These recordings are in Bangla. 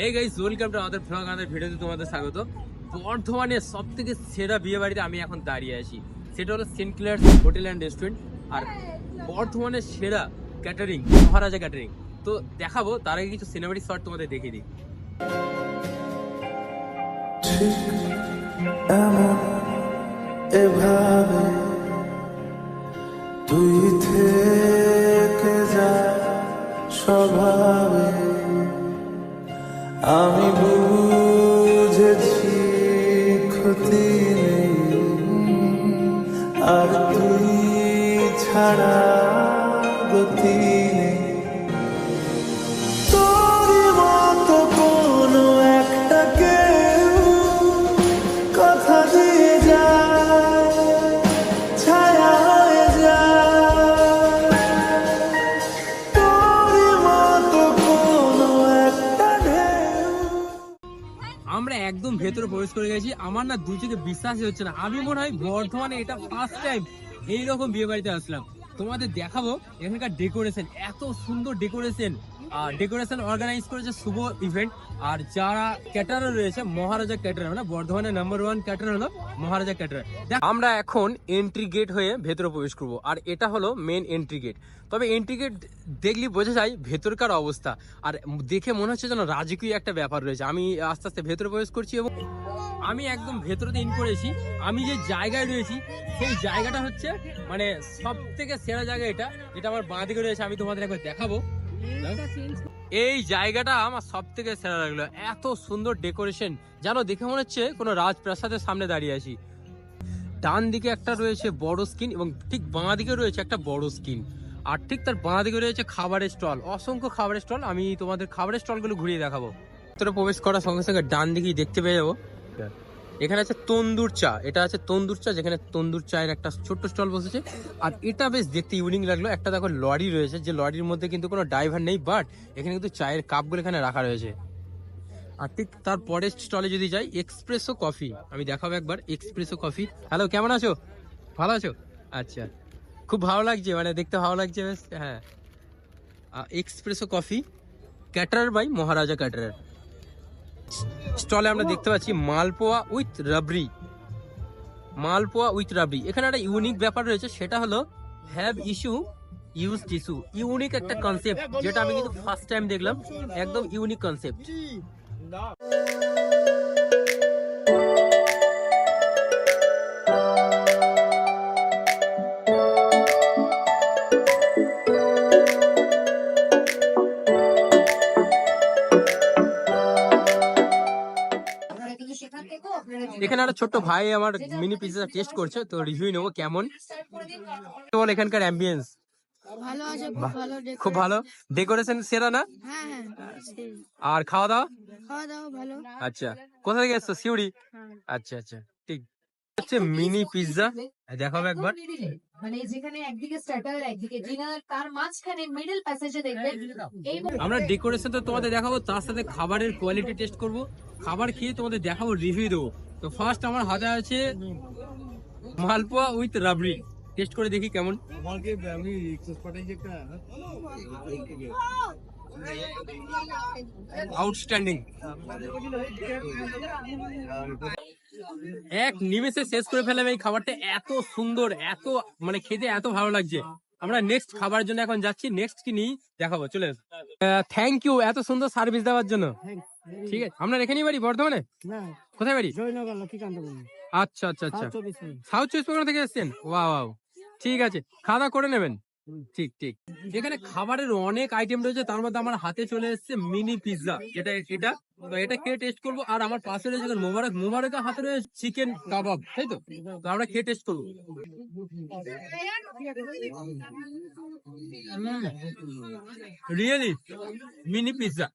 এই গাইস ওয়েলকাম টু আমাদের ভ্লগ আমাদের ভিডিওতে তোমাদের স্বাগত। বর্ধমানের সব থেকে সেরা বিয়ে বাড়িতে আমি এখন দাঁড়িয়ে আছি। সেটা হলো Saint Clair hotel and restaurant আর বর্ধমানের সেরা ক্যাটারিং মহারাজা ক্যাটারিং তো দেখাবো, তার আগে কিছু সিনেমাটিক শট তোমাদের দেখিয়ে দিই। এভাবে তুই ছাড়া গতি নেই। ভেতরে প্রবেশ করে গেছি। আমার না দু চোখে বিশ্বাসই হচ্ছে না। আমি মনে হয় বর্ধমানে এটা ফার্স্ট টাইম এইরকম বিয়ে বাড়িতে আসলাম। তোমাদের দেখাবো এখানকার ডেকোরেশন এত সুন্দর ডেকোরেশন ডেকোরেশন অর্গানাইজ করেছে শুভ ইভেন্ট আর যারা ক্যাটারার রয়েছে, মহারাজা ক্যাটারার মানে বর্ধমানের নাম্বার ওয়ান ক্যাটারার হলো মহারাজা ক্যাটারার আমরা এখন এন্ট্রি গেট হয়ে ভেতরে প্রবেশ করব, আর এটা হলো মেন এন্ট্রি গেট তবে এন্ট্রি গেট দেখলি বোঝা যায় ভেতরকার অবস্থা, আর দেখে মনে হচ্ছে যেন রাজকীয় একটা ব্যাপার রয়েছে। আমি আস্তে আস্তে ভেতরে প্রবেশ করছি এবং আমি একদম ভেতরে ইন করেছি। আমি যে জায়গায় রয়েছি, সেই জায়গাটা হচ্ছে মানে সব থেকে সেরা জায়গা এটা, যেটা আমার বাঁ দিকে রয়েছে, আমি তোমাদের একবার দেখাবো। এই জায়গাটা আমার সব থেকে সেরা লাগল। এত সুন্দর ডেকোরেশন যেন দেখে মনে হচ্ছে কোনো রাজপ্রাসাদের সামনে দাঁড়িয়ে আছি। ডান দিকে একটা রয়েছে বড় স্ক্রিন এবং ঠিক বাঁ দিকে রয়েছে একটা বড় স্ক্রিন। আর ঠিক তার বাঁ দিকে রয়েছে খাবারের স্টল। অসংখ্য খাবারের স্টল। আমি তোমাদের খাবারের স্টলগুলো ঘুরিয়ে দেখাবো। তোরা প্রবেশ করার সঙ্গে সঙ্গে ডান দিকেই দেখতে পেয়ে যাব। এখানে আছে তন্দুর চা। এটা আছে তন্দুর চা, যেখানে তন্দুর চায়ের একটা ছোট্ট স্টল বসেছে। আর এটা বেশ দেখতে ইউনিক লাগল। একটা দেখো লরি রয়েছে, যে লরির মধ্যে কিন্তু কোনো ড্রাইভার নেই বাট এখানে কিন্তু চায়ের কাপগুলো এখানে রাখা রয়েছে। আর ঠিক তার পরের স্টলে যদি যাই এক্সপ্রেসো কফি আমি দেখাবো একবার এক্সপ্রেসো কফি হ্যালো কেমন আছো? ভালো আছো? আচ্ছা। খুব ভালো লাগছে মানে দেখতে ভালো লাগছে, বেশ হ্যাঁ। Espresso coffee caterer by Maharaja caterer স্টলে আমরা দেখতে পাচ্ছি মালপোয়া উইথ রাবড়ি। মালপোয়া উইথ রাবড়ি। এখানে একটা ইউনিক ব্যাপার রয়েছে, সেটা হলো have issue use tissue unique একটা কনসেপ্ট যেটা আমি কিন্তু ফার্স্ট টাইম দেখলাম। একদম ইউনিক কনসেপ্ট একটা ছোট্ট ভাই আমার মিনি পিৎজা টেস্ট করছে তো রিভিউ নেব কেমন। বল এখানকার অ্যাম্বিয়েন্স খুব ভালো ডেকোরেশন সেরা না? হ্যাঁ হ্যাঁ। আর খাওয়া দাওয়া? খাওয়া দাওয়া ভালো। আচ্ছা। কোথা থেকে এসছো? সিউড়ি। আচ্ছা আচ্ছা। ঠিক। হচ্ছে মিনি পিৎজা দেখাবো একবার। মানে যেখানে একদিকে স্টার্টার একদিকে ডিনার তার মাঝখানে মিডল প্যাসেজে দেখবেন আমরা ডেকোরেশন তো তোমাদের দেখাবো তার সাথে খাবারের কোয়ালিটি টেস্ট করব। খাবার খেয়ে তোমাদের দেখাবো রিভিউ দেবো। তো ফার্স্ট আমার হাতে আছে মালপোয়া উইথ রাবড়ি। টেস্ট করে দেখি কেমন। আউটস্ট্যান্ডিং এক নিমেষে শেষ করে ফেলাম এই খাবারটা। এত সুন্দর, এত মানে খেতে এত ভালো লাগছে। আমরা নেক্সট খাবার জন্য এখন যাচ্ছি। নেক্সট কি নিই? দেখাবো, চলে থ্যাংক ইউ এত সুন্দর সার্ভিস দেওয়ার জন্য। ঠিক আছে আপনার এখানেই বাড়ি বর্ধমানে? কোথায় বাড়ি? আচ্ছা আচ্ছা আচ্ছা। সাউথ চব্বিশ পরগনা। থেকে এসেছেন? ওয়া ওয়াও। ঠিক আছে খাওয়া করে নেবেন? ঠিক ঠিক। এখানে খাবারের অনেক আইটেম রয়েছে তার মধ্যে আমার হাতে চলে এসেছে মিনি পিৎজা যেটা এটা তো এটা খেয়ে টেস্ট করব আর আমার পাশে রয়েছে মোবারক। মোবারকের হাতে রয়েছে চিকেন কাবাব তাই তো? তো আমরা খেয়ে টেস্ট করব। রিয়েলি মিনি পিৎজা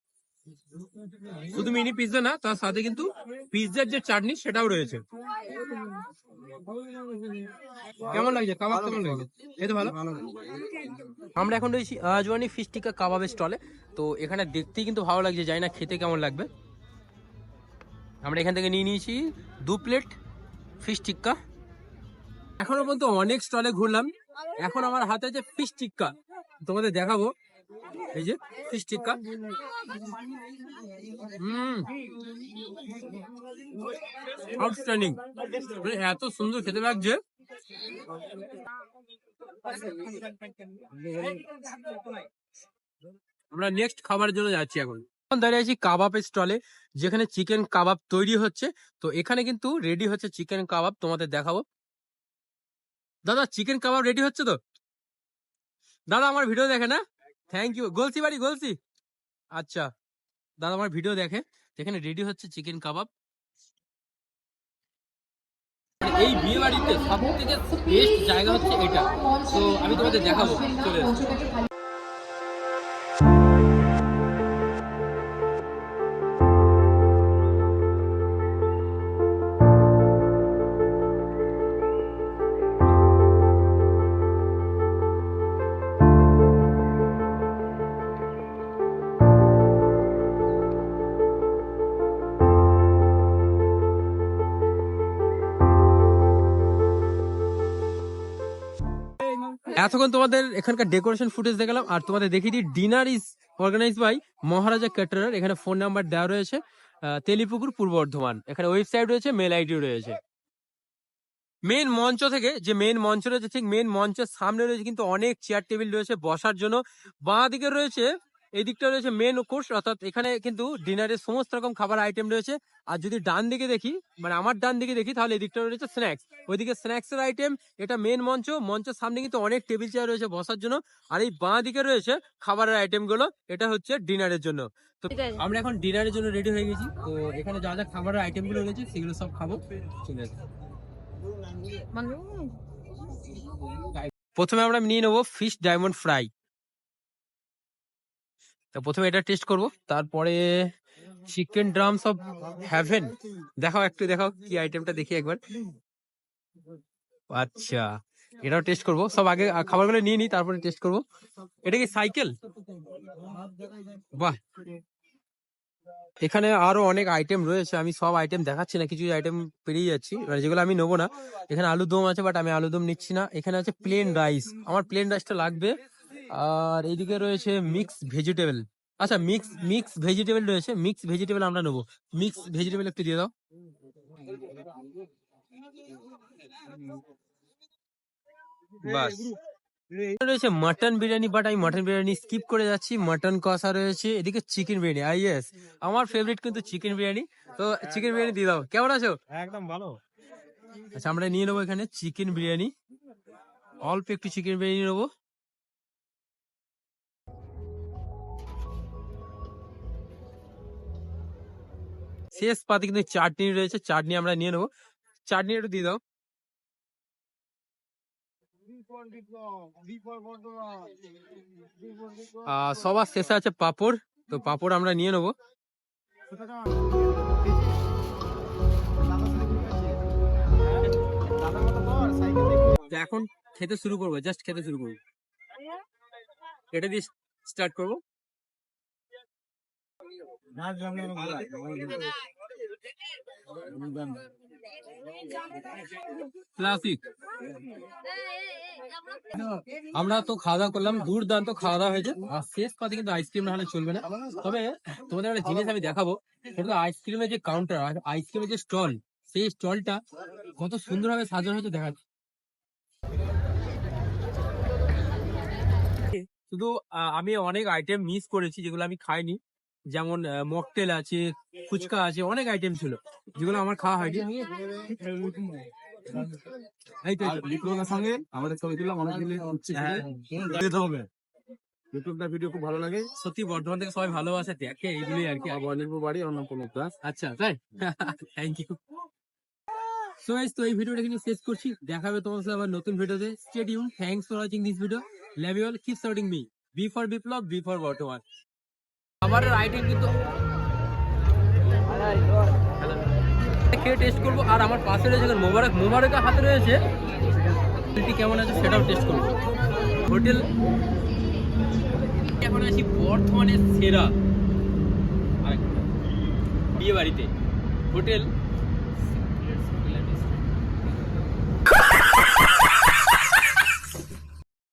শুধু মিনি পিৎজা না, তার সাথে কিন্তু পিৎজার যে চাটনি সেটাও রয়েছে। কেমন লাগছে? কাবাব কেমন লাগছে? এই তো ভালো। আমরা এখন রয়েছি আজওয়ানি ফিশ টিক্কা কাবাবের স্টলে। তো এখানে দেখতেই কিন্তু ভালো লাগছে, জানি না খেতে কেমন লাগবে। আমরা এখান থেকে নিয়ে নিয়েছি দু প্লেট ফিশ টিক্কা এখনও পর্যন্ত অনেক স্টলে ঘুরলাম। এখন আমার হাতে আছে ফিশ টিক্কা তোমাদের দেখাবো। এই যে ফিশ টিক্কা হুম। আউটস্ট্যান্ডিং মানে এত সুন্দর খেতে লাগছে। আমরা নেক্সট খাবারের জন্য যাচ্ছি এখন। এখন দাঁড়িয়ে আছি কাবাবের স্টলে যেখানে চিকেন কাবাব তৈরি হচ্ছে। তো এখানে কিন্তু রেডি হচ্ছে চিকেন কাবাব, তোমাদের দেখাবো। দাদা চিকেন কাবাব রেডি হচ্ছে তো? দাদা, আমার ভিডিও দেখে না? থ্যাংক ইউ গলসি বাড়ি, গলসি। আচ্ছা দাদা আমার ভিডিও দেখে। যেখানে রেডি হচ্ছে চিকেন কাবাব এই বিয়ে বাড়িতে সব থেকে বেস্ট জায়গা হচ্ছে এটা। তো আমি তোমাদের দেখাবো, চলে এতক্ষণ তোমাদের এখানকার ডেকোরেশন ফুটেজ দেখালাম, আর তোমাদের দেখিয়ে দিই dinner is organise by Maharaja caterer এখানে ফোন নাম্বার দেওয়া রয়েছে তেলিপুকুর, পূর্ব বর্ধমান। এখানে ওয়েবসাইট রয়েছে মেল আইডি রয়েছে। মেন মঞ্চ থেকে, যে মেন মঞ্চ রয়েছে, ঠিক মেন মঞ্চের সামনে রয়েছে কিন্তু অনেক চেয়ার টেবিল রয়েছে বসার জন্য। বাঁ দিকে রয়েছে এই দিকটা রয়েছে মেন কোর্স অর্থাৎ এখানে কিন্তু ডিনারের সমস্ত রকম খাবার আইটেম রয়েছে। আর যদি ডান দিকে দেখি মানে আমার ডান দিকে দেখি তাহলে এই দিকটা রয়েছে স্ন্যাক্স ওইদিকে স্ন্যাক্স এর আইটেম এটা মেন মঞ্চ। মঞ্চের সামনে কিন্তু অনেক টেবিল চেয়ার রয়েছে বসার জন্য। আর এই বাঁ দিকে রয়েছে খাবারের আইটেমগুলো। এটা হচ্ছে ডিনারের জন্য। তো আমরা এখন ডিনারের জন্য রেডি হয়ে গেছি। তো এখানে যা যা খাবারের আইটেমগুলো রয়েছে সেগুলো সব খাব। চলে। প্রথমে আমরা নিয়ে নেব ফিশ ডায়মন্ড ফ্রাই তো প্রথমে এটা টেস্ট করব, তারপরে চিকেন ড্রামস অফ হ্যাভেন দেখাও একটু, দেখাও কি আইটেমটা দেখি একবার। আচ্ছা এটাও টেস্ট করব। সব আগে খাবারগুলো নিয়ে নিই, তারপরে টেস্ট করব। এটা কি সাইকেল বাহ। এখানে আরও অনেক আইটেম রয়েছে, আমি সব আইটেম দেখাচ্ছি না, কিছু আইটেম পেরিয়ে যাচ্ছি। মানে যেগুলো আমি নেব না। এখানে আলু দম আছে বাট আমি আলু দম নিচ্ছি না। এখানে আছে প্লেন রাইস আমার প্লেন রাইসটা লাগবে। আর এইদিকে রয়েছে মিক্স ভেজিটেবল আচ্ছা মিক্স মিক্স ভেজিটেবল রয়েছে মিক্স ভেজিটেবল আমরা নেব। মিক্স ভেজিটেবল একটু দিয়ে দাও। বাস। রয়েছে মাটন বিরিয়ানি বাট আমি মাটন বিরিয়ানি স্কিপ করে যাচ্ছি। মাটন কষা রয়েছে এদিকে চিকেন বিরিয়ানি। আই ইয়েস আমার ফেভারিট কিন্তু চিকেন বিরিয়ানি। তো চিকেন বিরিয়ানি দিয়ে দাও। কেমন আছো? একদম ভালো। আচ্ছা আমরা নিয়ে নেব এখানে চিকেন বিরিয়ানি। অল্প একটু চিকেন বিরিয়ানি নেব। শেষ পাতে কিন্তু চাটনি রয়েছে। চাটনি আমরা নিয়ে নেব। চাটনি একটু দিয়ে দাও। সবার শেষে আছে পাপড়। তো পাপড় আমরা নিয়ে নেব। এখন খেতে শুরু করব। জাস্ট খেতে শুরু করব। এটা দিয়ে স্টার্ট করব। ক্লাসিক। আমরা তো খাওয়া দাওয়া করলাম দুর্দান্ত খাওয়া দাওয়া হয়েছে। আর শেষ পাতে কিন্তু আইসক্রিম না হলে চলবে না। তবে তোমাদের একটা জিনিস আমি দেখাবো সেটা আইসক্রিমের যে কাউন্টার আইসক্রিমের যে স্টল সেই স্টলটা কত সুন্দরভাবে সাজানো হয়েছে দেখা। শুধু আহ, আমি অনেক আইটেম মিস করেছি যেগুলো আমি খাইনি। যেমন মকটেল আছে ফুচকা আছে অনেক আইটেম ছিল যেগুলো আমার খাওয়া হয়নি। এই তো, এই তো। বিক্রমের সঙ্গে আমাদের ছবি তুললাম অনেক দিন হ্যাঁ, যেতে হবে। ইউটিউবটা ভিডিও খুব ভালো লাগে। সত্যি বর্ধমান থেকে সবাই ভালোবাসে দেখে এইগুলোই আর কি। বাড়ি অন্য কোনো আচ্ছা তাই? থ্যাংক ইউ সো গাইস তো এই ভিডিওটা কিন্তু শেষ করছি। দেখা হবে তোমার সাথে আবার নতুন ভিডিওতে। Stay tune thanks for watching this video love you all keep supporting me B for Biplab B for Bartaman খাবারের আইটেম কিন্তু খেয়ে টেস্ট করব। আর আমার পাশে রয়েছে মোবারক। মোবারকের হাতে রয়েছে। কোয়ালিটি কেমন আছে সেটাও টেস্ট করব। হোটেল এখন আছি বর্ধমানের সেরা। বিয়ে বাড়িতে হোটেল